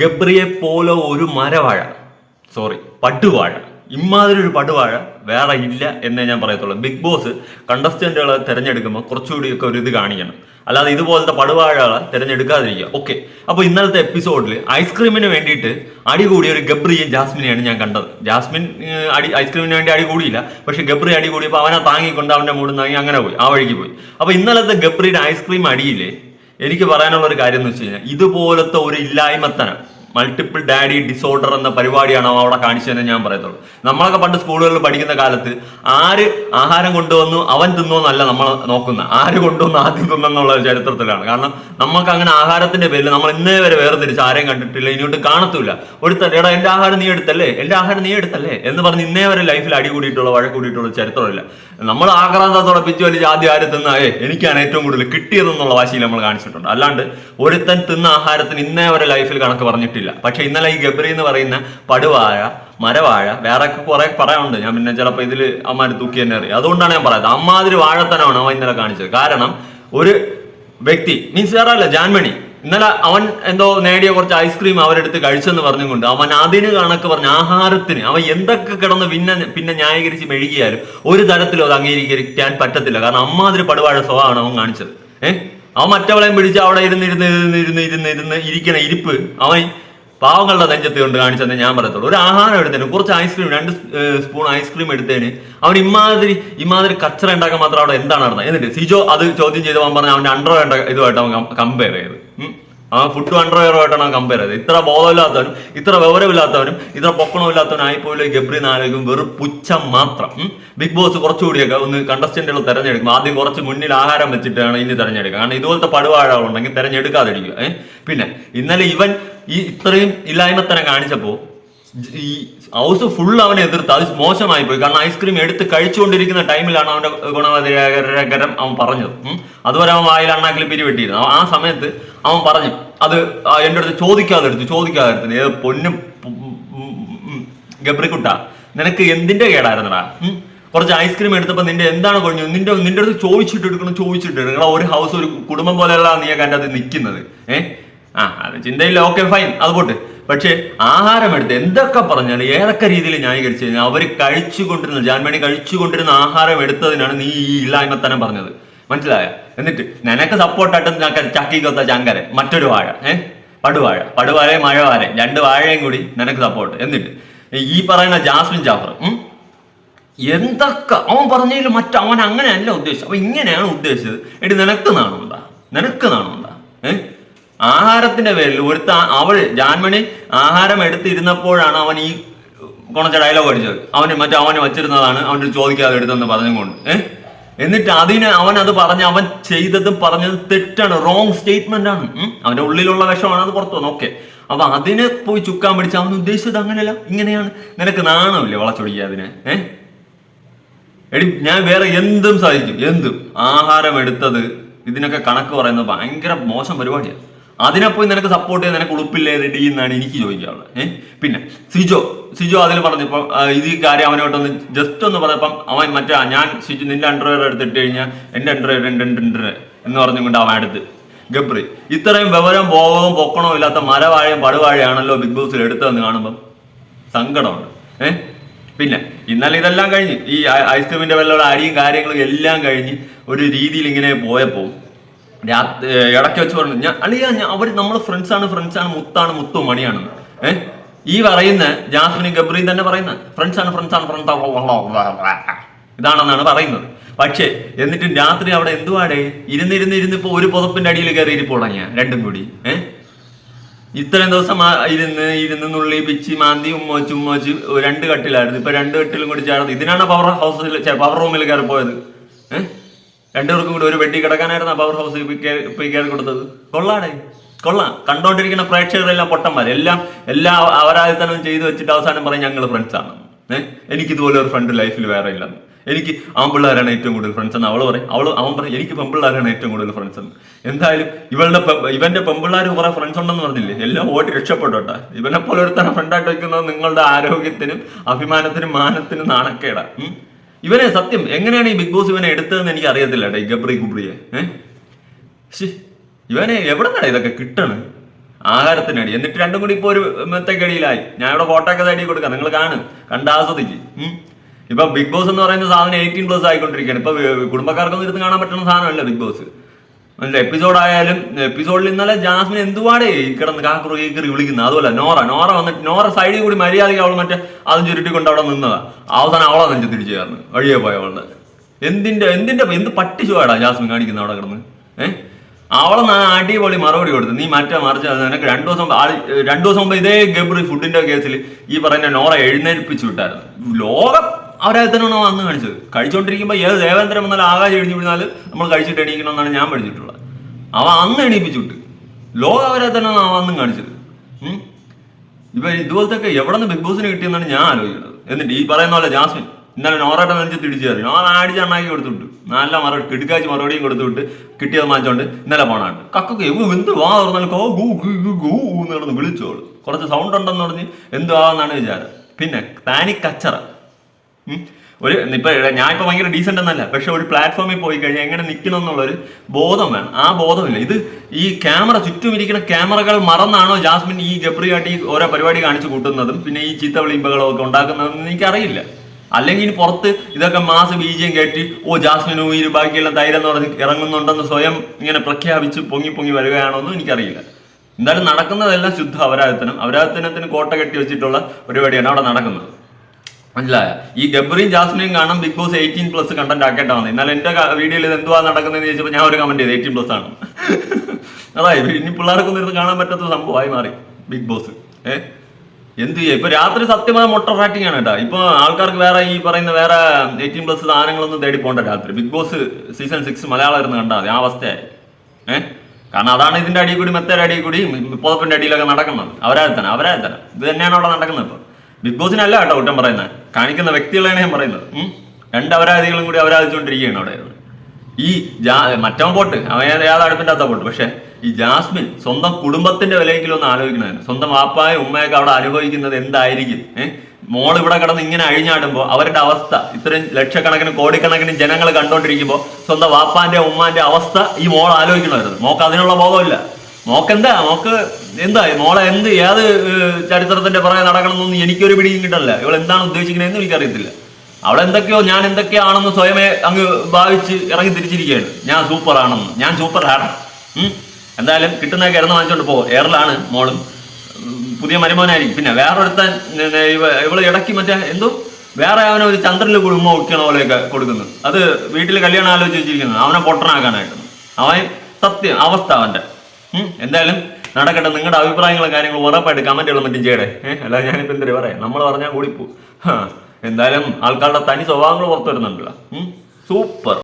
ഗബ്രിയെ പോലെ ഒരു മരവാഴ. സോറി പട്ടുവാഴ ഇമാതിരി ഒരു പടുവാഴ വേറെ ഇല്ല എന്നേ ഞാൻ പറയത്തുള്ളൂ. ബിഗ് ബോസ് കണ്ടസ്റ്റന്റുകളെ തിരഞ്ഞെടുക്കുമ്പോൾ കുറച്ചുകൂടിയൊക്കെ ഒരു ഇത് കാണിക്കണം. അല്ലാതെ ഇതുപോലത്തെ പടുവാഴകളെ തിരഞ്ഞെടുക്കാതിരിക്കുക. ഓക്കെ അപ്പോൾ ഇന്നലത്തെ എപ്പിസോഡിൽ ഐസ്ക്രീമിന് വേണ്ടിയിട്ട് അടി കൂടിയ ഒരു ഗബ്രിയും ജാസ്മിനെയാണ് ഞാൻ കണ്ടത്. ജാസ്മിൻ അടി ഐസ്ക്രീമിന് വേണ്ടി അടി കൂടിയില്ല. പക്ഷെ ഗബ്രി അടി കൂടിയപ്പോൾ അവനെ താങ്ങിക്കൊണ്ട് അവന്റെ മൂടുന്നാങ്ങി അങ്ങനെ പോയി. ആ വഴിക്ക് പോയി. അപ്പോൾ ഇന്നലത്തെ ഗബ്രിയുടെ ഐസ്ക്രീം അടിയില്ലേ എനിക്ക് പറയാനുള്ള ഒരു കാര്യം എന്ന് വെച്ച് കഴിഞ്ഞാൽ ഇതുപോലത്തെ ഒരു ഇല്ലായ്മത്തനം മൾട്ടിപ്പിൾ ഡാഡി ഡിസോർഡർ എന്ന പരിപാടിയാണ് അവിടെ കാണിച്ചതെന്ന് ഞാൻ പറയത്തുള്ളൂ. നമ്മളൊക്കെ പണ്ട് സ്കൂളുകളിൽ പഠിക്കുന്ന കാലത്ത് ആര് ആഹാരം കൊണ്ടുവന്നു അവൻ തിന്നോന്നല്ല നമ്മൾ നോക്കുന്ന ആര് കൊണ്ടുവന്നു ആദ്യം തിന്നെന്നുള്ള ചരിത്രത്തിലാണ്. കാരണം നമുക്ക് അങ്ങനെ ആഹാരത്തിന്റെ പേരിൽ നമ്മൾ ഇന്നേ വരെ വേർതിരിച്ച് ആരെയും കണ്ടിട്ടില്ല ഇനിയോട്ട് കാണത്തില്ല. ഒരു എടാ എന്റെ ആഹാരം നീ എടുത്തല്ലേ? എന്റെ ആഹാരം നീ എടുത്തല്ലേ? എന്ന് പറഞ്ഞ് ഇന്നേ വരെ ലൈഫിൽ അടി കൂടിയിട്ടുള്ള വഴ കൂടിയിട്ടുള്ള ചരിത്രമില്ല. നമ്മൾ ആക്രാന്തത്തോടെ പിച്ചു വലിച്ച് ആദ്യം ആര് തിന്ന? ഏ എനിക്കാണ് ഏറ്റവും കൂടുതൽ കിട്ടിയതെന്നുള്ള വാശിയിൽ നമ്മൾ കാണിച്ചിട്ടുണ്ട്. അല്ലാണ്ട് ഒരുത്തൻ തിന്ന ആഹാരത്തിന് ഇന്നേ വരെ ലൈഫിൽ കണക്ക് പറഞ്ഞിട്ടില്ല. പക്ഷെ ഇന്നലെ ഈ ഗബ്രി എന്ന് പറയുന്ന പടുവാഴ മരവാഴ വേറെ കുറെ പറയാനുണ്ട്. ഞാൻ പിന്നെ ചിലപ്പോൾ ഇതിൽ അമ്മാര് തൂക്കി തന്നെ അറിയാം. അതുകൊണ്ടാണ് ഞാൻ പറയുന്നത്. അമ്മാതിരി വാഴത്തനമാണ് അവൻ ഇന്നലെ കാണിച്ചത്. കാരണം ഒരു വ്യക്തി മീൻസ് വേറെ അല്ല ജാൻമണി. ഇന്നലെ അവൻ എന്തോ നേടിയ കുറച്ച് ഐസ്ക്രീം അവരെടുത്ത് കഴിച്ചെന്ന് പറഞ്ഞുകൊണ്ട് അവൻ അതിന് കണക്ക് പറഞ്ഞ ആഹാരത്തിന് അവൻ എന്തൊക്കെ കിടന്ന് പിന്നെ പിന്നെ ന്യായീകരിച്ച് മെഴുകിയാലും ഒരു തരത്തിലും അത് അംഗീകരിക്കാൻ പറ്റത്തില്ല. കാരണം അമ്മാതിരി പടുവാഴ സ്വഭാവമാണ് അവൻ കാണിച്ചത്. ഏഹ് അവൻ മറ്റവളെയും പിടിച്ച് അവിടെ ഇരുന്ന് ഇരുന്ന് ഇരുന്ന് ഇരുന്ന് ഇരുന്ന് ഇരിക്കണ ഇരിപ്പ് അവൻ പാവങ്ങളുടെ നെഞ്ചത്ത് കൊണ്ട് കാണിച്ചെന്ന് ഞാൻ പറയത്തുള്ളൂ. ഒരു ആഹാരം എടുത്തേന് കുറച്ച് ഐസ്ക്രീം രണ്ട് സ്പൂൺ ഐസ്ക്രീം എടുത്തേന് അവൻ ഇമാതിരി ഇമാതിരി കച്ചറ ഉണ്ടാക്കാൻ മാത്രം അവിടെ എന്താണ് നടന്നത്? എന്നിട്ട് സിജോ അത് ചോദ്യം ചെയ്ത് അവൻ പറഞ്ഞാൽ അവന്റെ അണ്ടർവെയർ ഇതുമായിട്ട് അവൻ കമ്പയർ ചെയ്ത്. ആ ഫുഡ് അണ്ടർവെയറുമായിട്ടാണ് കമ്പയർ ചെയ്തത് ഇത്ര ബോധമില്ലാത്തവനും ഇത്ര വിവരമില്ലാത്തവനും ഇത്ര പൊക്കണമില്ലാത്തവനും ആയിപ്പോലും ഗബ്രി നായകം വെറും പുച്ഛം മാത്രം. ബിഗ് ബോസ് കുറച്ചുകൂടിയൊക്കെ ഒന്ന് കണ്ടസ്റ്റന്റുകൾ തെരഞ്ഞെടുക്കും ആദ്യം കുറച്ച് മുന്നിൽ ആഹാരം വെച്ചിട്ടാണ് ഇനി തെരഞ്ഞെടുക്കുക. കാരണം ഇതുപോലത്തെ പടുവാഴ ഉണ്ടെങ്കിൽ തെരഞ്ഞെടുക്കാതിരിക്കുക പിന്നെ ഇന്നലെ ഇവൻ ഈ ഇത്രയും ഇല്ലായ്മത്തനം കാണിച്ചപ്പോ ഈ ഹൗസ് ഫുൾ അവനെ എതിർത്ത്. അത് മോശമായി പോയി. കാരണം ഐസ്ക്രീം എടുത്ത് കഴിച്ചുകൊണ്ടിരിക്കുന്ന ടൈമിലാണ് അവന്റെ ഗുണവതരകരം അവൻ പറഞ്ഞത്. അതുവരെ അവൻ വായിൽ അണ്ണാക്കിൽ പിരിവെട്ടിയിരുന്നു. ആ സമയത്ത് അവൻ പറഞ്ഞു അത് എന്റെ അടുത്ത് ചോദിക്കാതെ എടുത്തു ചോദിക്കാതെ എടുത്തു ഏത് പൊന്നും ഗബ്രിക്കുട്ട നിനക്ക് എന്തിന്റെ കേടായിരുന്നടാ? കുറച്ച് ഐസ്ക്രീം എടുത്തപ്പോ നിന്റെ എന്താണ് കൊഞ്ഞു നിന്റെ നിന്റെ അടുത്ത് ചോദിച്ചിട്ട് എടുക്കണം ചോദിച്ചിട്ട് എടുക്കണം. ഒരു ഹൗസ് ഒരു കുടുംബം പോലെയല്ല നീ എന്റെ അത് നിൽക്കുന്നത്. ഏഹ് ആ അത് ചിന്തയില്ല. ഓക്കെ ഫൈൻ അത് പോട്ട്. പക്ഷേ ആഹാരം എടുത്ത് എന്തൊക്കെ പറഞ്ഞാലും ഏതൊക്കെ രീതിയിൽ ന്യായീകരിച്ചു കഴിഞ്ഞാൽ അവർ കഴിച്ചുകൊണ്ടിരുന്ന ജാൻമണി കഴിച്ചുകൊണ്ടിരുന്ന ആഹാരം എടുത്തതിനാണ് നീ ഈ ഇല്ലായ്മത്തനം പറഞ്ഞത്. മനസ്സിലായ? എന്നിട്ട് നിനക്ക് സപ്പോർട്ടായിട്ട് ചക്കിക്കൊത്ത ചങ്കര മറ്റൊരു വാഴ ഏഹ് പടുവാഴ. പടുവാഴ മഴവാഴ രണ്ട് വാഴയും കൂടി നിനക്ക് സപ്പോർട്ട് എന്നിട്ട് ഈ പറയുന്ന ജാസ്മിൻ ജാഫർ? എന്തൊക്കെ? അവൻ പറഞ്ഞതിൽ മറ്റു അവൻ അങ്ങനെയല്ല ഉദ്ദേശിച്ചത്. അപ്പൊ ഇങ്ങനെയാണ് ഉദ്ദേശിച്ചത്. എടി നിനക്ക് നാണുണ്ടാ നിനക്ക് നാണുണ്ടാ ഏ? ആഹാരത്തിന്റെ പേരിൽ ഒരു അവൾ ജാൻമണി ആഹാരം എടുത്തിരുന്നപ്പോഴാണ് അവൻ ഈ കൊണച്ച ഡയലോഗ് അടിച്ചത് അവന് മറ്റേ അവന് വച്ചിരുന്നതാണ് അവന്റെ ചോദിക്കാതെ എടുത്തെന്ന് പറഞ്ഞുകൊണ്ട്. ഏഹ് എന്നിട്ട് അതിന് അവൻ അത് പറഞ്ഞ് അവൻ ചെയ്തതും പറഞ്ഞത് തെറ്റാണ്. റോങ് സ്റ്റേറ്റ്മെന്റ് ആണ്. അവന്റെ ഉള്ളിലുള്ള വിഷമാണ് അത് പുറത്തു ഓക്കെ അപ്പൊ അതിനെ പോയി ചുക്കാൻ പിടിച്ച അവൻ ഉദ്ദേശിച്ചത് അങ്ങനെയല്ല. ഇങ്ങനെയാണ്. നിനക്ക് നാണമില്ലേ വളച്ചൊടിക്കുക അതിനെ? ഏഹ് എടി ഞാൻ വേറെ എന്തും സാധിക്കും. എന്തും. ആഹാരം എടുത്തത് ഇതിനൊക്കെ കണക്ക് പറയുന്നത് ഭയങ്കര മോശം പരിപാടിയാണ് അതിനെ പോയി നിനക്ക് സപ്പോർട്ട് ചെയ്യാൻ നിനക്ക് ഉളുപ്പില്ലേ? റെഡി എന്നാണ് എനിക്ക് ചോദിക്കാനുള്ളത് ഏഹ് പിന്നെ സിജോ സിജോ അതിൽ പറഞ്ഞപ്പോ ഇത് ഈ കാര്യം അവനോട്ടൊന്ന് ജസ്റ്റ് ഒന്ന് പറഞ്ഞപ്പം അവൻ മറ്റേ ഞാൻ സിജു നിന്റെ അണ്ടർവെയർ എടുത്തിട്ട് കഴിഞ്ഞാൽ എന്റെ അണ്ടർവെയർ എന്റെ അണ്ടർവെയർ എന്ന് പറഞ്ഞുകൊണ്ട് അവൻ അടുത്ത്. ഗബ്രി ഇത്രയും വിവരം ബോധവും പൊക്കണവും ഇല്ലാത്ത മരവാഴയും പടുവാഴയാണല്ലോ ബിഗ് ബോസിൽ എടുത്തതെന്ന് കാണുമ്പം സങ്കടമുണ്ട്. ഏഹ് പിന്നെ ഇന്നലെ ഇതെല്ലാം കഴിഞ്ഞ് ഈ ഐസ്ക്രീമിന്റെ വെള്ളം അരിയും കാര്യങ്ങളും എല്ലാം കഴിഞ്ഞ് ഒരു രീതിയിൽ ഇങ്ങനെ പോയപ്പോൾ ഇടയ്ക്ക് വെച്ച് പറഞ്ഞു ഞാൻ അളിയ ഞാൻ അവർ നമ്മൾ ഫ്രണ്ട്സാണ് ഫ്രണ്ട്സാണ് മുത്താണ് മുത്തു മണിയാണ് ഏഹ് ഈ പറയുന്ന ജാസ്മിനി ഗബ്രീൻ തന്നെ പറയുന്ന ഫ്രണ്ട്സാണ് ഫ്രണ്ട്സാണ് ഫ്രണ്ട്സ് ഇതാണെന്നാണ് പറയുന്നത്. പക്ഷേ എന്നിട്ടും രാത്രി അവിടെ എന്തുവാടെ? ഇരുന്നിരുന്ന് ഇരുന്ന് ഇപ്പൊ ഒരു പുതപ്പിന്റെ അടിയിൽ കയറി ഇരിപ്പുടങ്ങിയ രണ്ടും കൂടി. ഏഹ് ഇത്രയും ദിവസം ഇരുന്ന് ഇരുന്ന് നുള്ളി പിച്ചി മാന്തി ഉമ്മോച്ച് ഉമ്മോച്ച് രണ്ട് കട്ടിലായിരുന്നു. ഇപ്പൊ രണ്ട് കട്ടിലും കൂടി ചേർന്ന് ഇതിനാണ് പവർ ഹൗസിൽ പവർ റൂമിൽ കയറി പോയത് രണ്ടുപേർക്കും കൂടി ഒരു വെഡി കിടക്കാനായിരുന്നു പവർ ഹൗസ് പോയി കയറി കൊടുത്തത്. കൊള്ളാടേ. കൊള്ളാം. കണ്ടോണ്ടിരിക്കുന്ന പ്രേക്ഷകരെല്ലാം പൊട്ടന്മാർ എല്ലാം എല്ലാ അവരാധിത്തനവും ചെയ്തു വെച്ചിട്ട് അവസാനം പറയും ഞങ്ങൾ ഫ്രണ്ട്സാണ് ഏഹ് എനിക്ക് ഇതുപോലെ ഒരു ഫ്രണ്ട് ലൈഫിൽ വേറെ ഇല്ലെന്ന് എനിക്ക് ആൺപിള്ളേരാണ് ഏറ്റവും കൂടുതൽ ഫ്രണ്ട്സ് എന്ന് അവൾ പറയും. അവൾ അവൻ പറയും എനിക്ക് പെൺപിള്ളേരാണ് ഏറ്റവും കൂടുതൽ ഫ്രണ്ട്സ് എന്ന്. എന്തായാലും ഇവളുടെ ഇവന്റെ പെൺപിള്ളേർ കുറെ ഫ്രണ്ട്സ് ഉണ്ടെന്ന് പറഞ്ഞില്ലേ? എല്ലാം ഓടി രക്ഷപ്പെട്ടോട്ടെ. ഇവനെ പോലെ ഒരുത്തനെ ഫ്രണ്ടായിട്ട് വെക്കുന്നത് നിങ്ങളുടെ ആരോഗ്യത്തിനും അഭിമാനത്തിനും മാനത്തിനും നാണക്കേടാ? ഇവനെ സത്യം എങ്ങനെയാണ് ഈ ബിഗ് ബോസ് ഇവനെ എടുത്തതെന്ന് എനിക്ക് അറിയത്തില്ല കേട്ടോ ഈ ഗബ്രി ഗുബ്രിയെ ഏഹ് ഇവനെ എവിടെ നിന്നാണ് ഇതൊക്കെ കിട്ടണ്? ആഹാരത്തിനടി എന്നിട്ട് രണ്ടും കൂടി ഇപ്പൊ ഒരു മെത്തക്കടിയിലായി ഞാൻ ഇവിടെ ഫോട്ടോ ഒക്കെ തടി കൊടുക്കാം. നിങ്ങൾ കാണും. ഉം. ഇപ്പൊ ബിഗ് ബോസ് എന്ന് പറയുന്ന സാധനം എയ്റ്റീൻ പ്ലസ് ആയിക്കൊണ്ടിരിക്കുകയാണ്. ഇപ്പൊ കുടുംബക്കാർക്കൊന്നും ഇരുന്ന് കാണാൻ പറ്റുന്ന സാധനമല്ല ബിഗ് ബോസ്. എപ്പിസോഡ് ആയാലും എപ്പിസോഡിൽ ഇന്നലെ ജാസ്മിൻ എന്തുപാടേ ഈ കിടന്ന് കാക്കുറു കീക്കറി വിളിക്കുന്നത് അതുപോലെ നോറ നോറ വന്നിട്ട് നോറ സൈഡിൽ കൂടി മര്യാദയ്ക്ക് അവൾ മറ്റേ അതും ചുരുട്ടിക്കൊണ്ട് അവിടെ നിന്നതാ. അവസാനം അവളെ നെഞ്ചു തിരിച്ചു ചേർന്ന് വഴിയെ പോയ അവളുടെ. എന്തിന്റെ എന്തിന്റെ എന്ത് പട്ടി ചോടാ ജാസ്മിൻ കാണിക്കുന്ന അവിടെ കിടന്ന്? ഏഹ് അവളെ നാ അടിപൊളി മറുപടി കൊടുത്തു നീ മറ്റേ മറിച്ച് നിനക്ക് രണ്ടു ദിവസം രണ്ടു ദിവസം മുമ്പ് ഇതേ ഗബ്രി ഫുഡിന്റെ കേസിൽ ഈ പറയുന്ന നോറ എഴുന്നേൽപ്പിച്ചു വിട്ടായിരുന്നു. ലോകം അവരെ തന്നെയാണോ അന്ന് കാണിച്ചത് കഴിച്ചുകൊണ്ടിരിക്കുമ്പോൾ ഏത് ദേവേന്ദ്രം വന്നാലും ആകാശം എഴുതി വിടുന്നാൽ നമ്മൾ കഴിച്ചിട്ട് എണീക്കണമെന്നാണ് ഞാൻ പഠിച്ചിട്ടുള്ളത്. അവ അന്ന് എണീപ്പിച്ചിട്ട് ലോകം അവരെ തന്നെയാണ് അവ അന്നും കാണിച്ചത്? ഇപ്പൊ ഇതുപോലത്തെ എവിടെ നിന്ന് ബിഗ് ബോസിന് കിട്ടിയെന്നാണ് ഞാൻ ആലോചിക്കുന്നത്. എന്നിട്ട് ഈ പറയുന്ന പോലെ ജാസ്മിൻ ഇന്നലെ നോറയുടെ നെഞ്ച് തിരിച്ചു കയറി. നോറ അടിച്ച് അണ്ണാക്കി കൊടുത്തുവിട്ടു. നല്ല മറുപടി കിടുക്കാച്ച് മറുപടിയും കൊടുത്തുവിട്ട് കിട്ടിയത് മാറ്റോണ്ട് ഇന്നലെ പോണാണ്ട്. കക്കൊക്കെ എന്ത് വാ പറഞ്ഞാൽ കോ ഗൂ ഗൂ എന്ന് വിളിച്ചോളൂ. കുറച്ച് സൗണ്ട് ഉണ്ടെന്ന് പറഞ്ഞ് എന്ത് വാ എന്നാണ് വിചാരം. പിന്നെ താനി കച്ചറ. ഒരു ഇപ്പൊ ഞാൻ ഇപ്പൊ ഭയങ്കര ഡീസെന്റ് എന്നല്ല പക്ഷെ ഒരു പ്ലാറ്റ്ഫോമിൽ പോയി കഴിഞ്ഞാൽ എങ്ങനെ നിൽക്കണം എന്നുള്ളൊരു ബോധം വേണം. ആ ബോധമില്ല. ഇത് ഈ ക്യാമറ ചുറ്റും ഇരിക്കുന്ന ക്യാമറകൾ മറന്നാണോ ജാസ്മിൻ ഈ ഗബ്രിയാട്ടി ഓരോ പരിപാടി കാണിച്ചു കൂട്ടുന്നതും പിന്നെ ഈ ചീത്ത വിളിമ്പകളും ഒക്കെ ഉണ്ടാക്കുന്നതെന്ന് എനിക്കറിയില്ല. അല്ലെങ്കിൽ ഇനി പുറത്ത് ഇതൊക്കെ മാസ് ബീജിയം കയറ്റി ഓ ജാസ്മിൻ ഈ ബാക്കിയുള്ള തൈരം എന്ന് പറഞ്ഞ് ഇറങ്ങുന്നുണ്ടെന്ന് സ്വയം ഇങ്ങനെ പ്രഖ്യാപിച്ച് പൊങ്ങി പൊങ്ങി വരികയാണോ എന്നും എനിക്കറിയില്ല. എന്തായാലും നടക്കുന്നതെല്ലാം ശുദ്ധ അപരാധത്തിനും അപരാധത്തിനത്തിന് കോട്ട കെട്ടി വെച്ചിട്ടുള്ള പരിപാടിയാണ് അവിടെ നടക്കുന്നത്. മനസ്സിലായ? ഈ ഗബ്രിയും ജാസ്മിനും കാണാൻ Big Boss eighteen plus content ആക്കേണ്ട വന്നത് എന്നാൽ എന്റെ വീഡിയോയിൽ ഇത് എന്തുവാ നടക്കുന്നതെന്ന് ചോദിച്ചപ്പോൾ ഞാൻ ഒരു കമന്റ് ചെയ്ത് എയ്റ്റീൻ പ്ലസ് ആണ്. അതായത് ഇനി പിള്ളേർക്കൊന്നും ഇരുന്ന് കാണാൻ പറ്റാത്ത സംഭവമായി മാറി ബിഗ് ബോസ് ഏ? എന്ത് ചെയ്യാം? ഇപ്പൊ രാത്രി സത്യമായ മൊട്ട റാറ്റിംഗ് ആണ് കേട്ടോ. ഇപ്പൊ ആൾക്കാർക്ക് വേറെ ഈ പറയുന്ന വേറെ എയ്റ്റീൻ പ്ലസ് സാധനങ്ങളൊന്നും തേടി പോകണ്ട രാത്രി. Big Boss season six Malayalam ഇരുന്ന് കണ്ടാൽ ആ അവസ്ഥയായി. ഏഹ് കാരണം അതാണ് ഇതിന്റെ അടിയിൽ കൂടി മെത്തേടെ അടിയിൽ കൂടി പുതപ്പിന്റെ അടിയിലൊക്കെ നടക്കുന്നത്. അവരാഴ്ത്തനം അവരാഴ്ത്തനം ഇത് തന്നെയാണ് അവിടെ നടക്കുന്നത് ഇപ്പൊ. ബിഗ് ബോസിനല്ല കേട്ടോ കുറ്റം പറയുന്നത്. കാണിക്കുന്ന വ്യക്തികളാണ് ഞാൻ പറയുന്നത്. രണ്ട് അപരാധികളും കൂടി അപരാധിച്ചുകൊണ്ടിരിക്കുകയാണ് അവിടെ. ഈ ജാ മറ്റവൻ പോട്ട് അവൻ ഏത് അടുപ്പിന്റെ പോട്ട്. പക്ഷെ ഈ ജാസ്മിൻ സ്വന്തം കുടുംബത്തിന്റെ വിലയെങ്കിലും ഒന്ന് ആലോചിക്കണതിന് സ്വന്തം വാപ്പായും ഉമ്മയൊക്കെ അവിടെ അനുഭവിക്കുന്നത് എന്തായിരിക്കും? മോൾ ഇവിടെ കിടന്ന് ഇങ്ങനെ അഴിഞ്ഞാടുമ്പോൾ അവരുടെ അവസ്ഥ ഇത്രയും ലക്ഷക്കണക്കിന് കോടിക്കണക്കിന് ജനങ്ങൾ കണ്ടോണ്ടിരിക്കുമ്പോൾ സ്വന്തം വാപ്പാന്റെ ഉമ്മാന്റെ അവസ്ഥ ഈ മോൾ ആലോചിക്കണമായിരുന്നു. മോക്ക് അതിനുള്ള ബോധമില്ല. മോക്കെന്താ? മോക്ക് എന്താ? മോളെ എന്ത്? ഏത് ചരിത്രത്തിന്റെ പുറകെ നടക്കണമെന്നൊന്നും എനിക്കൊരു പിടിയും കിട്ടല്ല ഇവൾ എന്താണ് ഉദ്ദേശിക്കുന്നതെന്ന് എനിക്കറിയത്തില്ല. അവൾ എന്തൊക്കെയോ ഞാൻ എന്തൊക്കെയാണെന്ന് സ്വയമേ അങ്ങ് ഭാവിച്ച് ഇറങ്ങി തിരിച്ചിരിക്കുകയാണ് ഞാൻ സൂപ്പർ ആണെന്ന് ഞാൻ സൂപ്പർ ആണ് എന്തായാലും കിട്ടുന്ന കിടന്ന് വാങ്ങിച്ചോണ്ട് പോ. എയറിലാണ് മോളും. പുതിയ മരുമോനായിരിക്കും. പിന്നെ വേറൊരുത്തൻ ഇവൾ ഇടയ്ക്ക് മറ്റേ എന്തോ? വേറെ അവനെ ഒരു ചന്ദ്രനിൽ കുടുംബം വയ്ക്കണ പോലെയൊക്കെ കൊടുക്കുന്നത്. അത് വീട്ടിൽ കല്യാണം ആലോചിച്ച് വെച്ചിരിക്കുന്നത്. അവനെ പൊട്ടനാക്കാനായിട്ട്. അവൻ സത്യം അവസ്ഥ അവന്റെ ഉം. എന്തായാലും നടക്കട്ടെ. നിങ്ങളുടെ അഭിപ്രായങ്ങളും കാര്യങ്ങളും ഉറപ്പായിട്ട് കമന്റുകളും മറ്റും ചെയ്യടേ. ഏഹ് അല്ലാതെ ഞാനിപ്പോ എന്തൊരു പറയാം? നമ്മൾ പറഞ്ഞാൽ കൂടിപ്പോ എന്തായാലും ആൾക്കാരുടെ തനി സ്വഭാവങ്ങൾ പുറത്തു വരുന്നുണ്ടല്ലോ. സൂപ്പർ.